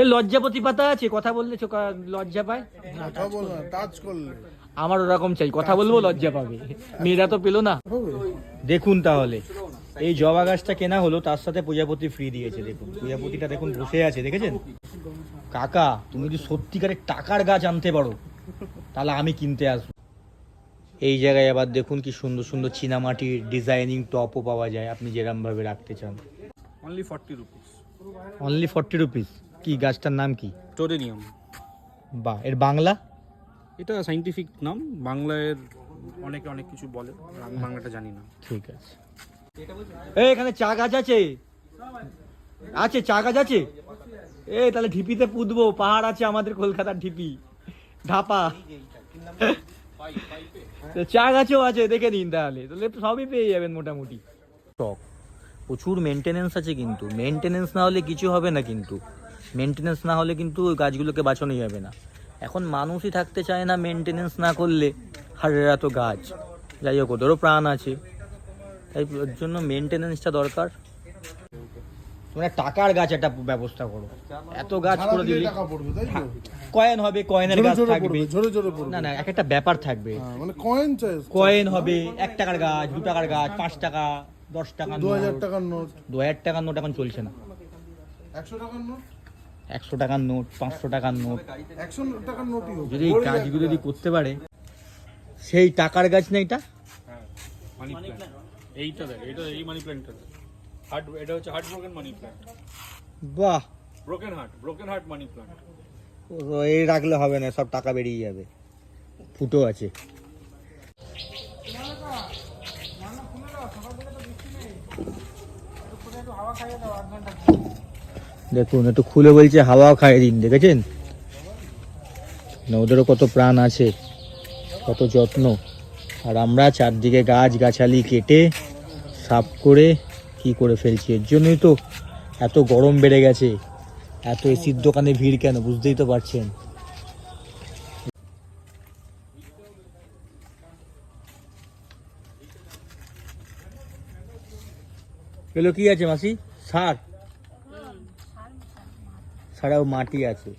এ লজ্জাপতি পাতা আছে? কথা বললে চোখা লজ্জা পায়? কথা বল না টাচ করলে। আমার ওরকম চাই কথা বলব লজ্জা পাবে। মেয়েরা তো পেল না। দেখুন তাহলে এই জবা গাছটা কেনা হলো তার সাথে প্রজাপতি ফ্রি দিয়েছে দেখুন। প্রজাপতিটা দেখুন বসে আছে দেখেছেন? কাকা তুমি যদি সত্যিকারের টাকার গাছ আনতে পারো তাহলে আমি কিনতে আসব। এই জায়গায় আবার দেখুন কি সুন্দর সুন্দর চীনামাটির ডিজাইনিং টপও পাওয়া যায় আপনি যেরকম ভাবে রাখতে চান। Only forty rupees only forty rupees কি গাছটার নাম কি? টোরেনিয়াম। বা এর বাংলা? এটা সাইন্টিফিক নাম বাংলায় অনেকে অনেক কিছু বলে আমি বাংলাটা জানি না। ঠিক আছে। এই এখানে চা গাছ আছে? আছে চা গাছ আছে? এ তাহলে ঢিপিতে পুঁতবো পাহাড় আছে আমাদের কলকাতার ঢিপি। ঢাপা। তো চা গাছও আছে দেখে নিন তাহলে। তাহলে সবই পেয়ে যাবেন মোটামুটি। প্রচুর মেনটেনেন্স আছে কিন্তু। মেনটেনেন্স না হলে কিছু হবে না কিন্তু। মেনটেনেন্স না হলে কিন্তু ওই গাছগুলোকে বাঁচানো যাবে না। এখন মানুষই থাকতে চায় না মেনটেনেন্স না করলে। হারের এত গাছ। যাই হোক ওদেরও প্রাণ আছে। তাই ওর জন্য মেনটেনেন্সটা দরকার। তোমরা টাকার গাছ একটা ব্যবস্থা করো। এত গাছ করে দিলে তো? কয়েন হবে কয়েনের গাছ থাকবে। না না এক একটা ব্যাপার থাকবে। হ্যাঁ, মানে কয়েন চাই। কয়েন হবে এক টাকার গাছ দু টাকার গাছ পাঁচ টাকা দশ টাকা দু হাজার টাকার নোট। দু হাজার টাকার নোট এখন চলছে না। একশো টাকার নোট? একশো টাকার নোট পাঁচশো টাকার নোট। একশো টাকার নোটই হোক। যদি এই গাছগুলো যদি করতে পারে সেই টাকার গাছ না এটা? মানি প্ল্যান্ট এইটা দেখ এটা এই মানি প্ল্যান্টটা হার্ট এটা হচ্ছে হার্ট ব্রোকেন মানি প্ল্যান্ট বাহ broken heart broken heart money plant এই রাখলে হবে না সব টাকা বেরিয়ে যাবে। ফুটো আছে। দেখুন, একটু খুলে বলছে হাওয়া খায় দিন, দেখেছেন? না, ওদেরও কত প্রাণ আছে, কত যত্ন। আর আমরা চারদিকে গাছ গাছালি কেটে, সাফ করে কি করে ফেলছি? এর জন্যই তো এত গরম বেড়ে গেছে। এত এসির দোকানে ভিড় কেন, বুঝতেই তো পারছেন? এগুলো কি আছে মাসি? সার? সারাও মাটি আছে।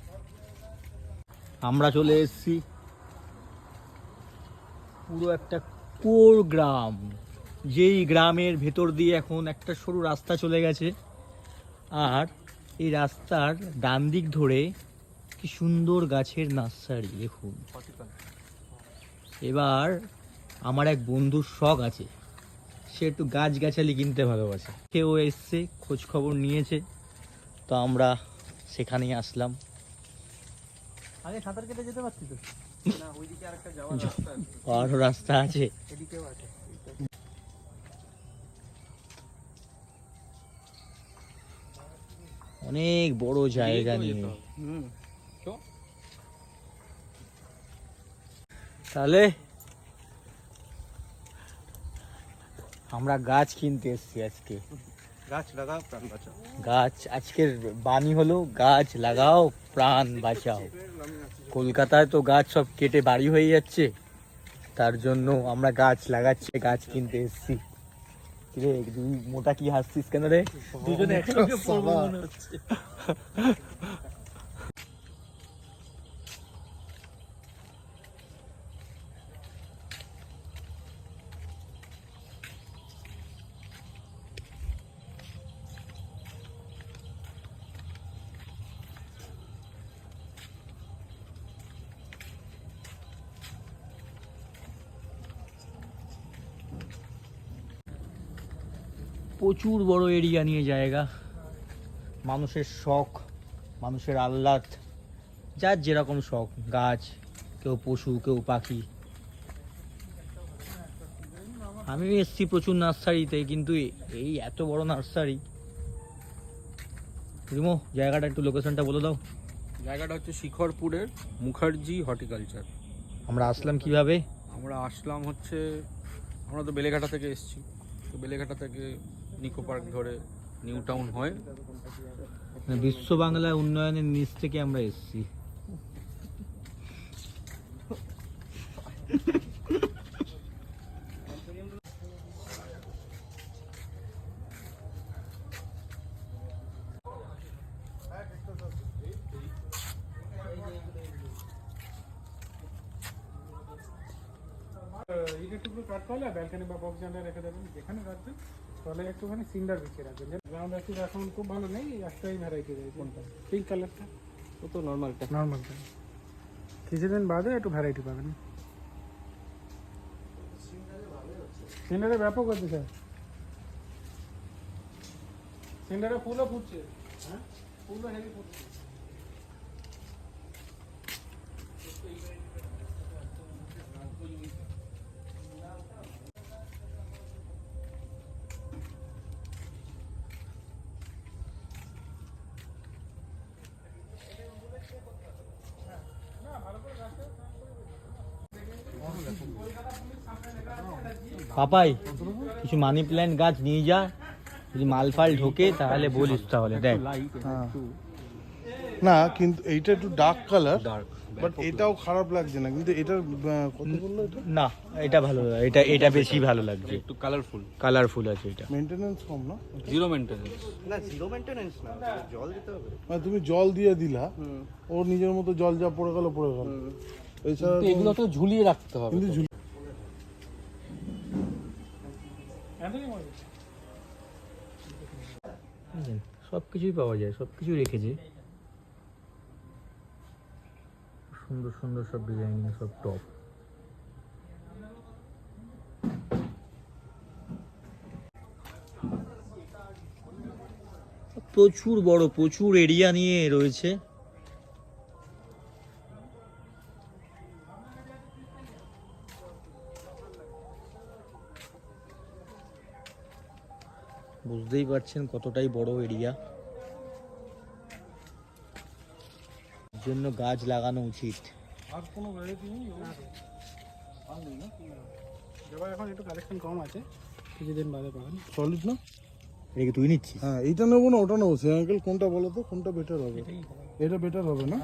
আমরা চলে এসেছি পুরো একটা কোর গ্রাম, যেই গ্রামের ভেতর দিয়ে এখন একটা সরু রাস্তা চলে গেছে। আর এই রাস্তার ডান দিক ধরে কি সুন্দর গাছের নার্সারি, দেখুন। এবার আমার এক বন্ধুর শখ আছে। সে একটু গাছ গাছালি কিনতে ভালোবাসে। কেউ এসছে, খোঁজ খবর নিয়েছে। তো আমরা সেখানেই আসলাম। আগে সাঁতার কেটে যেতে পারছি তো? আরও রাস্তা আছে। অনেক বড় জায়গা নিয়ে। তাহলে আমরা গাছ কিনতে এসেছি আজকে। গাছ লাগাও প্রাণ বাঁচাও। গাছ আজকের বাণী হলো গাছ লাগাও প্রাণ বাঁচাও। কলকাতায় তো গাছ সব কেটে বাড়ি হয়ে যাচ্ছে। তার জন্য আমরা গাছ লাগাচ্ছি গাছ কিনতে এসছি। রে মোটা কি হাসছিস কেন রে? দুজনে একসঙ্গে পড়ব মনে হচ্ছে। প্রচুর বড় এরিয়া নিয়ে জায়গা। মানুষের শখ মানুষের আহ্লাদ যার যেরকম শখ গাছ কেউ পশু কেউ পাখি। আমি এসছি প্রচুর নার্সারিতে কিন্তু এই এত বড় নার্সারি। রিমো জায়গাটা একটু লোকেশনটা বলে দাও। জায়গাটা হচ্ছে শিখরপুরের মুখার্জি হর্টিকালচার। আমরা আসলাম কীভাবে? আমরা আসলাম হচ্ছে আমরা তো বেলেঘাটা থেকে এসেছি। তো বেলেঘাটা থেকে নিকো পার্ক ধরে নিউ টাউন হয়। বিশ্ব বাংলা উন্নয়নের নিচ থেকে আমরা এসেছি ইটের টুকরো কাটতে হলে ব্যালকানি বা বক্স জানলা রেখে দেবেন যেখানে রাখবেন তাহলে একটুখানি সিন্ডার বিছিয়ে রাখবেন। গ্রাউন্ড এখন খুব ভালো নেই একটাই ভ্যারাইটি রয়েছে। কোনটা? পিঙ্ক কালারটা ও তো নর্মালটা নর্মালটা কিছুদিন বাদে একটু ভ্যারাইটি পাবেন। সিন্ডারে ব্যাপক হচ্ছে স্যার। সিন্ডারে ফুলও ফুটছে। হ্যাঁ? ফুলও হেভি ফুটছে। পাপাই কিছু মানি প্ল্যান্ট গাছ নিয়ে যা যদি মাল ফাল ঢোকে তাহলে বলিস তাহলে দেখ। না কিন্তু এইটা একটু ডার্ক কালার ডার্ক বাট এটাও খারাপ লাগছে না কিন্তু এটার কত বলল এটা? না এটা ভালো এটা এটা বেশি ভালো লাগছে। একটু কালারফুল কালারফুল আছে এটা। মেনটেনেন্স কম না? জিরো মেনটেন্স মানে তুমি জল দিয়ে দিলা ওর নিজের মতো জল যা পড়ে গেল পড়ে গেল। এছাড়া এগুলো তো ঝুলিয়ে রাখতে হবে। কিন্তু সব কিছুই পাওয়া যায় সব কিছুই রেখেছে। সুন্দর সুন্দর সব ডিজাইন সব টপ প্রচুর বড়, প্রচুর এরিয়া নিয়ে রয়েছে। বুঝতেই পারছেন কতটাই বড় এরিয়া জন্য গাছ লাগানো উচিত। আর কোনো ভ্যারাইটি নেই জবা এখন একটু কালেকশন কম আছে কিছুদিন বাদে পাবেন। সলিড না? এটা তুই নিচ্ছিস? হ্যাঁ এইটা নেব না ওটা নেব। সে আঙ্কেল কোনটা বলো তো কোনটা বেটার হবে। এটা বেটার হবে না?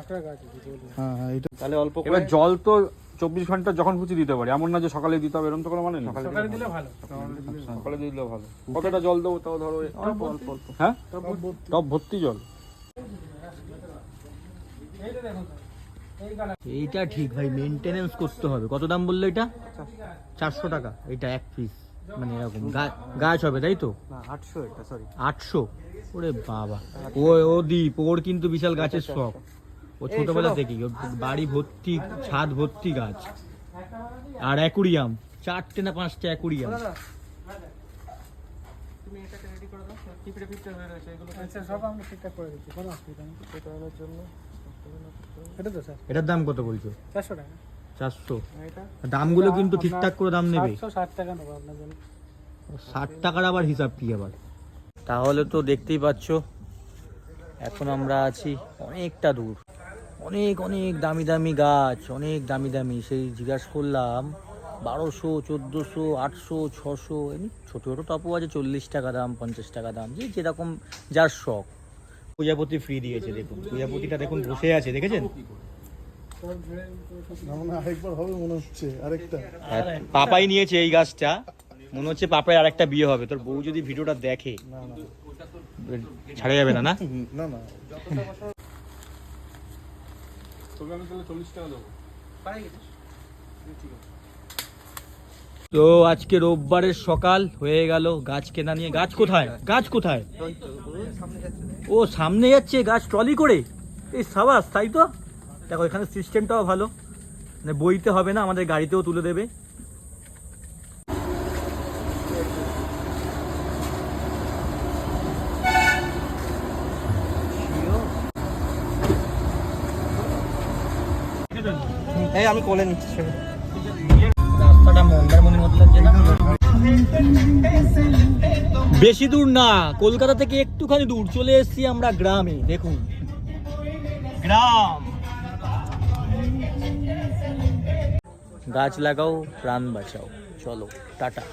হ্যাঁ হ্যাঁ এটা তাহলে অল্প এবার জল তো চব্বিশ ঘণ্টা যখন খুশি দিতে পারি এমন না যে সকালে দিতে হবে এরকম তো কোনো মানে নেই। সকালে দিলে ভালো। সকালে দিলে ভালো। কতটা জল দেবো তাও ধরো অল্প অল্প অল্প। হ্যাঁ? টপ ভর্তি। জল। এইটা ঠিক ভাই মেনটেনেন্স করতে হবে। কত দাম বলল এটা? চারশো টাকা। এটা এক পিস মানে এরকম। গাছ হবে তাই তো? আটশো এটা সরি আটশো? ওরে বাবা। ও ও দ্বীপ ওর কিন্তু বিশাল গাছের শখ। ও ছোটবেলা থেকেই ওর বাড়ি ভর্তি ছাদ ভর্তি গাছ। আর অ্যাকুরিয়াম চারটে না পাঁচটা অ্যাকুরিয়াম। তুমি এটাকে রেডি করে দাও পিঁপড়ে পিঁপড়ে হয়ে রয়েছে এগুলো আচ্ছা এটার দাম কত বলছো? চারশো টাকা। চারশো। দামগুলো কিন্তু ঠিকঠাক করে দাম নেবে। ষাট টাকা নেব আপনার জন্য। ষাট টাকার আবার হিসাব কি আবার? তাহলে তো দেখতেই পাচ্ছ এখন আমরা আছি অনেকটা দূর। অনেক অনেক দামি দামি গাছ অনেক দামি দামি। সেই জিজ্ঞাসা করলাম বারোশো চোদ্দোশো আটশো ছশো এমনি ছোটো ছোটো টপও আছে চল্লিশ টাকা দাম পঞ্চাশ টাকা দাম যে যেরকম যার শখ। প্রজাপতি ফ্রি দিয়েছে দেখুন। প্রজাপতিটা দেখুন বসে আছে দেখেছেন? আরেকবার হবে মনে হচ্ছে আরেকটা। পাপাই নিয়েছে এই গাছটা। মনে হচ্ছে পাপাই আরেকটা বিয়ে হবে। তোর বউ যদি ভিডিওটা দেখে না না। ছাড়া যাবে না না? না না। তোকে আমি তাহলে চল্লিশ টাকা দেবো। তো আজকে রোববারের সকাল হয়ে গেল গাছ কেনা নিয়ে। গাছ কোথায়? গাছ কোথায়? ও সামনে যাচ্ছে গাছ ট্রলি করে? এই সাবাস তাই তো? দেখো এখানে সিস্টেমটাও ভালো। মানে বইতে হবে না আমাদের গাড়িতেও তুলে দেবে। এই আমি কোলে নিচ্ছি রাস্তাটা মন্দারমণির মতো লাগছে না? বেশি দূর না কলকাতা থেকে একটুখানি দূর। চলে এসেছি আমরা গ্রামে দেখুন। গ্রাম। গাছ লাগাও প্রাণ বাঁচাও। চলো টাটা।